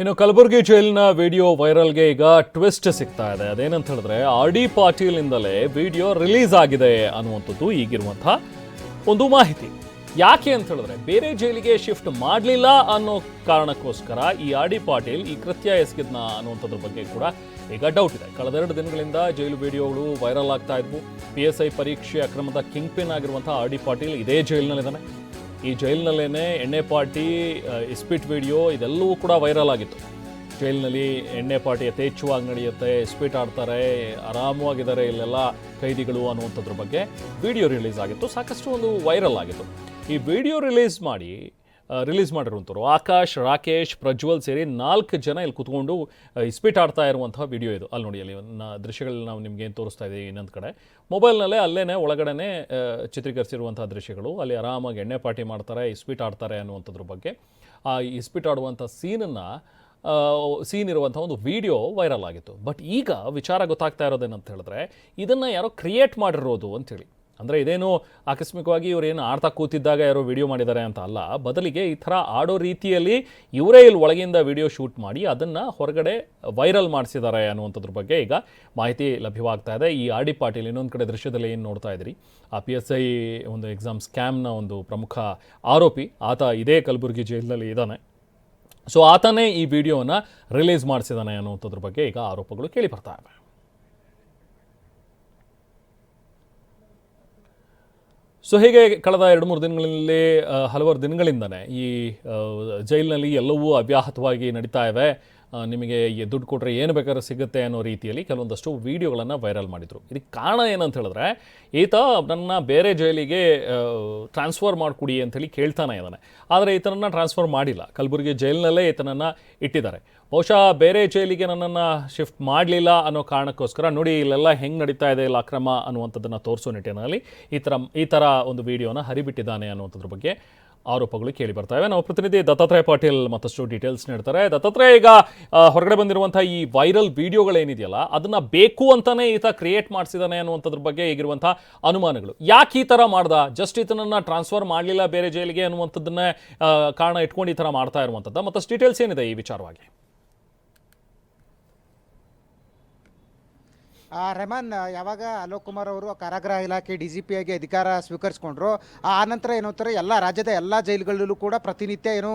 ಇನ್ನು ಕಲಬುರಗಿ ಜೈಲಿನ ವಿಡಿಯೋ ವೈರಲ್ಗೆ ಈಗ ಟ್ವಿಸ್ಟ್ ಸಿಗ್ತಾ ಇದೆ. ಅದೇನಂತ ಹೇಳಿದ್ರೆ, ಆರ್ ಡಿ ಪಾಟೀಲಿಂದಲೇ ವಿಡಿಯೋ ರಿಲೀಸ್ ಆಗಿದೆ ಅನ್ನುವಂಥದ್ದು ಈಗಿರುವಂತಹ ಒಂದು ಮಾಹಿತಿ. ಯಾಕೆ ಅಂತ ಹೇಳಿದ್ರೆ, ಬೇರೆ ಜೈಲಿಗೆ ಶಿಫ್ಟ್ ಮಾಡಲಿಲ್ಲ ಅನ್ನೋ ಕಾರಣಕ್ಕೋಸ್ಕರ ಈ ಆರ್ ಡಿ ಪಾಟೀಲ್, ಈ ಕೃತ್ಯ ಎಸಗಿದ್ನ ಅನ್ನುವಂಥದ್ರ ಬಗ್ಗೆ ಕೂಡ ಈಗ ಡೌಟ್ ಇದೆ. ಕಳೆದೆರಡು ದಿನಗಳಿಂದ ಜೈಲು ವಿಡಿಯೋಗಳು ವೈರಲ್ ಆಗ್ತಾ ಇದ್ವು. ಪಿ ಎಸ್ ಐ ಪರೀಕ್ಷೆ ಅಕ್ರಮದ ಕಿಂಗ್ ಪಿನ್ ಆಗಿರುವಂತಹ ಆರ್ ಡಿ ಪಾಟೀಲ್ ಇದೇ ಜೈಲಿನಲ್ಲಿದ್ದಾನೆ. ಈ ಜೈಲಿನಲ್ಲೇ ಎಣ್ಣೆ ಪಾರ್ಟಿ ಇಸ್ಪಿಟ್ ವಿಡಿಯೋ ಇದೆಲ್ಲವೂ ಕೂಡ ವೈರಲ್ ಆಗಿತ್ತು. ಜೈಲಿನಲ್ಲಿ ಎಣ್ಣೆ ಪಾರ್ಟಿ ಯಥೇಚ್ಛವಾಗಿ ನಡೆಯುತ್ತೆ, ಇಸ್ಪಿಟ್ ಆಡ್ತಾರೆ, ಆರಾಮವಾಗಿದ್ದಾರೆ ಇಲ್ಲೆಲ್ಲ ಕೈದಿಗಳು ಅನ್ನುವಂಥದ್ರ ಬಗ್ಗೆ ವಿಡಿಯೋ ರಿಲೀಸ್ ಆಗಿತ್ತು, ಸಾಕಷ್ಟು ಒಂದು ವೈರಲ್ ಆಗಿತ್ತು. ಈ ವಿಡಿಯೋ ರಿಲೀಸ್ ಮಾಡಿ ರಿಲೀಸ್ ಮಾಡಿರುವಂಥವ್ರು. ಆಕಾಶ್, ರಾಕೇಶ್, ಪ್ರಜ್ವಲ್ ಸೇರಿ ನಾಲ್ಕು ಜನ ಇಲ್ಲಿ ಕುತ್ಕೊಂಡು ಇಸ್ಪೀಟ್ ಆಡ್ತಾ ಇರುವಂತಹ ವಿಡಿಯೋ ಇದು. ಅಲ್ಲಿ ನೋಡಿ, ಅಲ್ಲಿ ದೃಶ್ಯಗಳಲ್ಲಿ ನಾವು ನಿಮ್ಗೆ ಏನು ತೋರಿಸ್ತಾ ಇದ್ದೀವಿ ಇನ್ನೊಂದು ಕಡೆ. ಮೊಬೈಲ್ನಲ್ಲೇ ಅಲ್ಲೇ ಒಳಗಡೆನೆ ಚಿತ್ರೀಕರಿಸಿರುವಂಥ ದೃಶ್ಯಗಳು. ಅಲ್ಲಿ ಆರಾಮಾಗಿ ಎಣ್ಣೆ ಪಾರ್ಟಿ ಮಾಡ್ತಾರೆ ಇಸ್ಪೀಟ್ ಆಡ್ತಾರೆ ಅನ್ನುವಂಥದ್ರ ಬಗ್ಗೆ. ಆ ಇಸ್ಪಿಟ್ ಆಡುವಂಥ ಸೀನನ್ನು ಸೀನ್ ಇರುವಂಥ ಒಂದು ವಿಡಿಯೋ ವೈರಲ್ ಆಗಿತ್ತು. ಬಟ್ ಈಗ ವಿಚಾರ ಗೊತ್ತಾಗ್ತಾ ಇರೋದೇನಂತ ಹೇಳಿದ್ರೆ, ಇದನ್ನು ಯಾರೋ ಕ್ರಿಯೇಟ್ ಮಾಡಿರೋದು ಅಂತೇಳಿ. ಅಂದರೆ ಇದೇನು ಆಕಸ್ಮಿಕವಾಗಿ ಇವರೇನು ಆಡ್ತಾ ಕೂತಿದ್ದಾಗ ಯಾರೋ ವಿಡಿಯೋ ಮಾಡಿದ್ದಾರೆ ಅಂತ ಅಲ್ಲ, ಬದಲಿಗೆ ಈ ಥರ ಆಡೋ ರೀತಿಯಲ್ಲಿ ಇವರೇ ಇಲ್ಲಿ ಒಳಗಿಂದ ವಿಡಿಯೋ ಶೂಟ್ ಮಾಡಿ ಅದನ್ನು ಹೊರಗಡೆ ವೈರಲ್ ಮಾಡಿಸಿದ್ದಾರೆ ಅನ್ನುವಂಥದ್ರ ಬಗ್ಗೆ ಈಗ ಮಾಹಿತಿ ಲಭ್ಯವಾಗ್ತಾ ಇದೆ. ಈ ಆರ್ ಡಿ ಪಾಟೀಲ್ ಇನ್ನೊಂದು ಕಡೆ ದೃಶ್ಯದಲ್ಲಿ ಏನು ನೋಡ್ತಾ ಇದ್ದೀರಿ ಆ ಪಿ ಎಸ್ ಐ ಒಂದು ಎಕ್ಸಾಮ್ ಸ್ಕ್ಯಾಮ್ನ ಒಂದು ಪ್ರಮುಖ ಆರೋಪಿ, ಆತ ಇದೇ ಕಲಬುರಗಿ ಜೈಲಿನಲ್ಲಿ ಇದ್ದಾನೆ. ಸೊ ಆತನೇ ಈ ವಿಡಿಯೋನ ರಿಲೀಸ್ ಮಾಡಿಸಿದ್ದಾನೆ ಅನ್ನುವಂಥದ್ರ ಬಗ್ಗೆ ಈಗ ಆರೋಪಗಳು ಕೇಳಿ ಬರ್ತಾ ಇವೆ. ಸೊ ಹೀಗೆ ಕಳೆದ ಎರಡು ಮೂರು ದಿನಗಳಲ್ಲಿ ಹಲವಾರು ದಿನಗಳಿಂದನೇ ಈ ಜೈಲಿನಲ್ಲಿ ಎಲ್ಲವೂ ಅವ್ಯಾಹತವಾಗಿ ನಡೀತಾ ಇವೆ. ನಿಮಗೆ ದುಡ್ಡು ಕೊಟ್ಟರೆ ಏನು ಬೇಕಾದ್ರೂ ಸಿಗುತ್ತೆ ಅನ್ನೋ ರೀತಿಯಲ್ಲಿ ಕೆಲವೊಂದಷ್ಟು ವಿಡಿಯೋಗಳನ್ನು ವೈರಲ್ ಮಾಡಿದರು. ಇದಕ್ಕೆ ಕಾರಣ ಏನಂತ ಹೇಳಿದ್ರೆ, ಈತ ನನ್ನ ಬೇರೆ ಜೈಲಿಗೆ ಟ್ರಾನ್ಸ್ಫರ್ ಮಾಡಿಕೊಡಿ ಅಂತೇಳಿ ಕೇಳ್ತಾನೆ ಇದ್ದಾನೆ. ಆದರೆ ಈತನನ್ನು ಟ್ರಾನ್ಸ್ಫರ್ ಮಾಡಿಲ್ಲ. ಕಲಬುರಗಿ ಜೈಲಿನಲ್ಲೇ ಈತನನ್ನು ಇಟ್ಟಿದ್ದಾರೆ. ಬಹುಶಃ ಬೇರೆ ಜೈಲಿಗೆ ನನ್ನನ್ನು ಶಿಫ್ಟ್ ಮಾಡಲಿಲ್ಲ ಅನ್ನೋ ಕಾರಣಕ್ಕೋಸ್ಕರ, ನೋಡಿ, ಇಲ್ಲೆಲ್ಲ ಹೆಂಗೆ ನಡೀತಾ ಇದೆ ಇಲ್ಲ ಅಕ್ರಮ ಅನ್ನುವಂಥದ್ದನ್ನು ತೋರಿಸೋ ನಿಟ್ಟಿನಲ್ಲಿ ಈ ಥರ ಈ ಥರ ಒಂದು ವಿಡಿಯೋನ ಹರಿಬಿಟ್ಟಿದ್ದಾನೆ ಅನ್ನುವಂಥದ್ರ ಬಗ್ಗೆ ಆರೋಪಗಳು ಕೇಳಿ ಬರ್ತಾ ಇವೆ. ನಾವು ಪ್ರತಿನಿಧಿ ದತ್ತಾತ್ರೇಯ ಪಾಟೀಲ್ ಮತ್ತಷ್ಟು ಡೀಟೇಲ್ಸ್ ನೀಡ್ತಾರೆ. ದತ್ತಾತ್ರೇಯ, ಈಗ ಹೊರಗಡೆ ಬಂದಿರುವಂಥ ಈ ವೈರಲ್ ವಿಡಿಯೋಗಳೇನಿದೆಯಲ್ಲ ಅದನ್ನ ಬೇಕು ಅಂತಾನೆ ಈತ ಕ್ರಿಯೇಟ್ ಮಾಡಿಸಿದಾನೆ ಅನ್ನುವಂಥದ್ರ ಬಗ್ಗೆ ಈಗಿರುವಂಥ ಅನುಮಾನಗಳು. ಯಾಕೆ ಈ ಥರ ಮಾಡ್ದ? ಜಸ್ಟ್ ಈತನನ್ನ ಟ್ರಾನ್ಸ್ಫರ್ ಮಾಡಲಿಲ್ಲ ಬೇರೆ ಜೈಲಿಗೆ ಅನ್ನುವಂಥದ್ದನ್ನೇ ಕಾರಣ ಇಟ್ಕೊಂಡು ಈ ಥರ ಮಾಡ್ತಾ ಇರುವಂಥದ್ದು. ಮತ್ತಷ್ಟು ಡೀಟೇಲ್ಸ್ ಏನಿದೆ ಈ ವಿಚಾರವಾಗಿ? ಆ, ರೆಹಮಾನ್ ಯಾವಾಗ ಅಲೋಕ್ ಕುಮಾರ್ ಅವರು ಕಾರಾಗೃಹ ಇಲಾಖೆ ಡಿ ಜಿ ಪಿ ಆಗಿ ಅಧಿಕಾರ ಸ್ವೀಕರಿಸ್ಕೊಂಡ್ರು ಆ ನಂತರ ಏನಂತಾರೆ ಎಲ್ಲ ರಾಜ್ಯದ ಎಲ್ಲ ಜೈಲುಗಳಲ್ಲೂ ಕೂಡ ಪ್ರತಿನಿತ್ಯ ಏನು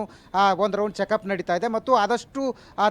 ಒಂದು ರೌಂಡ್ ಚೆಕಪ್ ನಡೀತಾ ಇದೆ ಮತ್ತು ಆದಷ್ಟು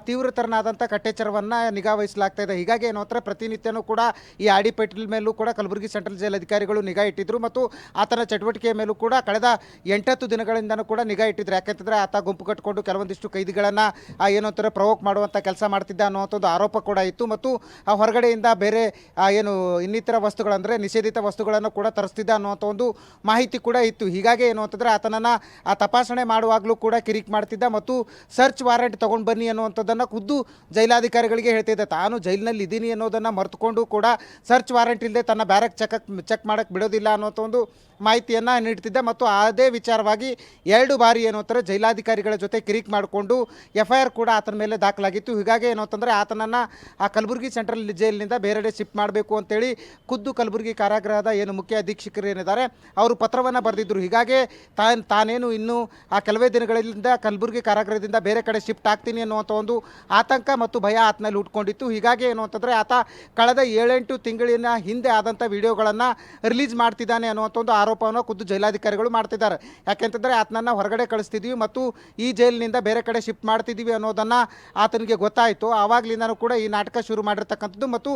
ತೀವ್ರತರನಾದಂಥ ಕಟ್ಟೆಚ್ಚರವನ್ನು ನಿಗಾ ವಹಿಸಲಾಗ್ತಾ ಇದೆ. ಹೀಗಾಗಿ ಏನಂತಾರೆ ಪ್ರತಿನಿತ್ಯನೂ ಕೂಡ ಈ ಆಡಿ ಡಿ ಮೇಲೂ ಕೂಡ ಕಲಬುರಗಿ ಸೆಂಟ್ರಲ್ ಜೈಲ್ ಅಧಿಕಾರಿಗಳು ನಿಗಾ ಇಟ್ಟಿದ್ರು ಮತ್ತು ಆತನ ಚಟುವಟಿಕೆಯ ಮೇಲೂ ಕೂಡ ಕಳೆದ ಎಂಟತ್ತು ದಿನಗಳಿಂದನೂ ಕೂಡ ನಿಗಾ ಇಟ್ಟಿದ್ರು. ಯಾಕೆಂತಂದರೆ ಆತ ಗುಂಪು ಕಟ್ಟಿಕೊಂಡು ಕೆಲವೊಂದಿಷ್ಟು ಕೈದಿಗಳನ್ನು ಏನಂತಾರೆ ಪ್ರವೋಕ್ ಮಾಡುವಂಥ ಕೆಲಸ ಮಾಡ್ತಿದ್ದ ಅನ್ನುವಂಥದ್ದು ಆರೋಪ ಕೂಡ ಇತ್ತು ಮತ್ತು ಹೊರಗಡೆಯಿಂದ ಬೇರೆ ಆ, ಏನು ಇನ್ನಿತರ ವಸ್ತುಗಳಂದರೆ ನಿಷೇಧಿತ ವಸ್ತುಗಳನ್ನು ಕೂಡ ತರಿಸ್ತಿದ್ದ ಅನ್ನುವಂಥ ಒಂದು ಮಾಹಿತಿ ಕೂಡ ಇತ್ತು. ಹೀಗಾಗಿ ಏನು ಅಂತಂದರೆ ಆತನನ್ನು ಆ ತಪಾಸಣೆ ಮಾಡುವಾಗಲೂ ಕೂಡ ಕಿರಿಕ್ ಮಾಡ್ತಿದ್ದ ಮತ್ತು ಸರ್ಚ್ ವಾರೆಂಟ್ ತೊಗೊಂಡು ಬನ್ನಿ ಅನ್ನುವಂಥದ್ದನ್ನು ಖುದ್ದು ಜೈಲಾಧಿಕಾರಿಗಳಿಗೆ ಹೇಳ್ತಿದ್ದ. ತಾನು ಜೈಲಿನಲ್ಲಿ ಇದ್ದೀನಿ ಅನ್ನೋದನ್ನು ಮರೆತುಕೊಂಡು ಕೂಡ ಸರ್ಚ್ ವಾರೆಂಟ್ ಇಲ್ಲದೆ ತನ್ನ ಬ್ಯಾರಕ್ ಚೆಕ್ ಚೆಕ್ ಮಾಡೋಕ್ಕೆ ಬಿಡೋದಿಲ್ಲ ಅನ್ನೋಂಥ ಒಂದು ಮಾಹಿತಿಯನ್ನು ನೀಡ್ತಿದ್ದ ಮತ್ತು ಅದೇ ವಿಚಾರವಾಗಿ ಎರಡು ಬಾರಿ ಏನು ಅಂತಾರೆ ಜೈಲಾಧಿಕಾರಿಗಳ ಜೊತೆ ಕಿರಿಕ್ ಮಾಡಿಕೊಂಡು ಎಫ್ ಐ ಆರ್ ಕೂಡ ಆತನ ಮೇಲೆ ದಾಖಲಾಗಿತ್ತು. ಹೀಗಾಗಿ ಏನು ಅಂತಂದರೆ ಆತನನ್ನು ಆ ಕಲಬುರಗಿ ಸೆಂಟ್ರಲ್ ಜೈಲಿನಿಂದ ಬೇರೆಡೆ ಶಿಫ್ಟ್ ಮಾಡಬೇಕು ಅಂತೇಳಿ ಖುದ್ದು ಕಲಬುರಗಿ ಕಾರಾಗೃಹದ ಏನು ಮುಖ್ಯ ಅಧೀಕ್ಷಕರು ಏನಿದ್ದಾರೆ, ಅವರು ಪತ್ರವನ್ನು ಬರೆದಿದ್ದರು ಹೀಗಾಗಿ ತಾನು ತಾನೇನು ಇನ್ನೂ ಆ ಕೆಲವೇ ದಿನಗಳಿಂದ ಕಲಬುರಗಿ ಕಾರಾಗೃಹದಿಂದ ಬೇರೆ ಕಡೆ ಶಿಫ್ಟ್ ಆಗ್ತೀನಿ ಅನ್ನುವಂಥ ಒಂದು ಆತಂಕ ಮತ್ತು ಭಯ ಆತನಲ್ಲಿ ಉಟ್ಕೊಂಡಿತ್ತು ಹೀಗಾಗಿ ಏನು ಅಂತಂದರೆ ಆತ ಕಳೆದ ಏಳೆಂಟು ತಿಂಗಳಿನ ಹಿಂದೆ ಆದಂಥ ವಿಡಿಯೋಗಳನ್ನು ರಿಲೀಸ್ ಮಾಡ್ತಿದ್ದಾನೆ ಅನ್ನುವಂಥ ಒಂದು ಆರೋಪವನ್ನು ಖುದ್ದು ಜೈಲಾಧಿಕಾರಿಗಳು ಮಾಡ್ತಿದ್ದಾರೆ. ಯಾಕೆಂತಂದರೆ ಆತನನ್ನು ಹೊರಗಡೆ ಕಳಿಸ್ತಿದ್ವಿ ಮತ್ತು ಈ ಜೈಲಿನಿಂದ ಬೇರೆ ಕಡೆ ಶಿಫ್ಟ್ ಮಾಡ್ತಿದ್ದೀವಿ ಅನ್ನೋದನ್ನು ಆತನಿಗೆ ಗೊತ್ತಾಯಿತು. ಆವಾಗಲಿಂದನೂ ಕೂಡ ಈ ನಾಟಕ ಶುರು ಮಾಡಿರ್ತಕ್ಕಂಥದ್ದು ಮತ್ತು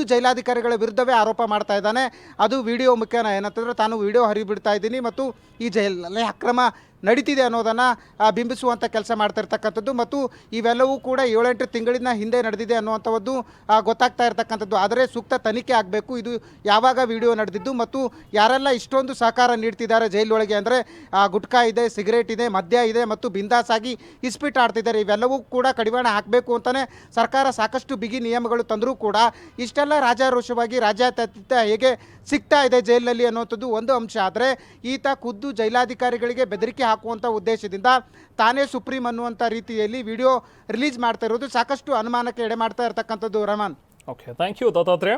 ಜೈಲಾಧಿಕಾರಿಗಳ ವಿರುದ್ಧವೇ ಆರೋಪ ಮಾಡ್ತಾ ಇದ್ದಾನೆ. ಅದು ವಿಡಿಯೋ ಮುಖ್ಯನ ಏನಂತಂದರೆ ತಾನು ವಿಡಿಯೋ ಹರಿಬಿಡ್ತಾ ಇದ್ದೀನಿ ಮತ್ತು ಈ ಜೈಲಲ್ಲಿ ಅಕ್ರಮ ನಡೀತಿದೆ ಅನ್ನೋದನ್ನು ಬಿಂಬಿಸುವಂಥ ಕೆಲಸ ಮಾಡ್ತಾ ಇರ್ತಕ್ಕಂಥದ್ದು ಮತ್ತು ಇವೆಲ್ಲವೂ ಕೂಡ ಏಳೆಂಟು ತಿಂಗಳಿನ ಹಿಂದೆ ನಡೆದಿದೆ ಅನ್ನುವಂಥದ್ದು ಗೊತ್ತಾಗ್ತಾ ಇರ್ತಕ್ಕಂಥದ್ದು. ಆದರೆ ಸೂಕ್ತ ತನಿಖೆ ಆಗಬೇಕು. ಇದು ಯಾವಾಗ ವಿಡಿಯೋ ನಡೆದಿದ್ದು ಮತ್ತು ಯಾರೆಲ್ಲ ಇಷ್ಟೊಂದು ಸಹಕಾರ ನೀಡ್ತಿದ್ದಾರೆ ಜೈಲೊಳಗೆ ಅಂದರೆ ಗುಟ್ಕಾ ಇದೆ, ಸಿಗರೇಟ್ ಇದೆ, ಮದ್ಯ ಇದೆ ಮತ್ತು ಬಿಂದಾಸಾಗಿ ಇಸ್ಪಿಟ್ ಆಡ್ತಿದ್ದಾರೆ. ಇವೆಲ್ಲವೂ ಕೂಡ ಕಡಿವಾಣ ಹಾಕಬೇಕು ಅಂತಲೇ ಸರ್ಕಾರ ಸಾಕಷ್ಟು ಬಿಗಿ ನಿಯಮಗಳು ತಂದರೂ ಕೂಡ ಇಷ್ಟೆಲ್ಲ ರಾಜಾರೋಷವಾಗಿ ರಾಜ್ಯಾತೀತ ಹೇಗೆ ಸಿಗ್ತಾ ಇದೆ ಜೈಲಿನಲ್ಲಿ ಅನ್ನುವಂಥದ್ದು ಒಂದು ಅಂಶ. ಆದರೆ ಈತ ಖುದ್ದು ಜೈಲಾಧಿಕಾರಿಗಳಿಗೆ ಬೆದರಿಕೆ ಹಾಕುವಂಥ ಉದ್ದೇಶದಿಂದ ತಾನೇ ಸುಪ್ರೀಂ ಅನ್ನುವಂಥ ರೀತಿಯಲ್ಲಿ ವಿಡಿಯೋ ರಿಲೀಸ್ ಮಾಡ್ತಾ ಇರೋದು ಸಾಕಷ್ಟು ಅನುಮಾನಕ್ಕೆ ಎಡೆ ಮಾಡ್ತಾ ಇರತಕ್ಕಂಥದ್ದು Raman okay thank you Dattatreya.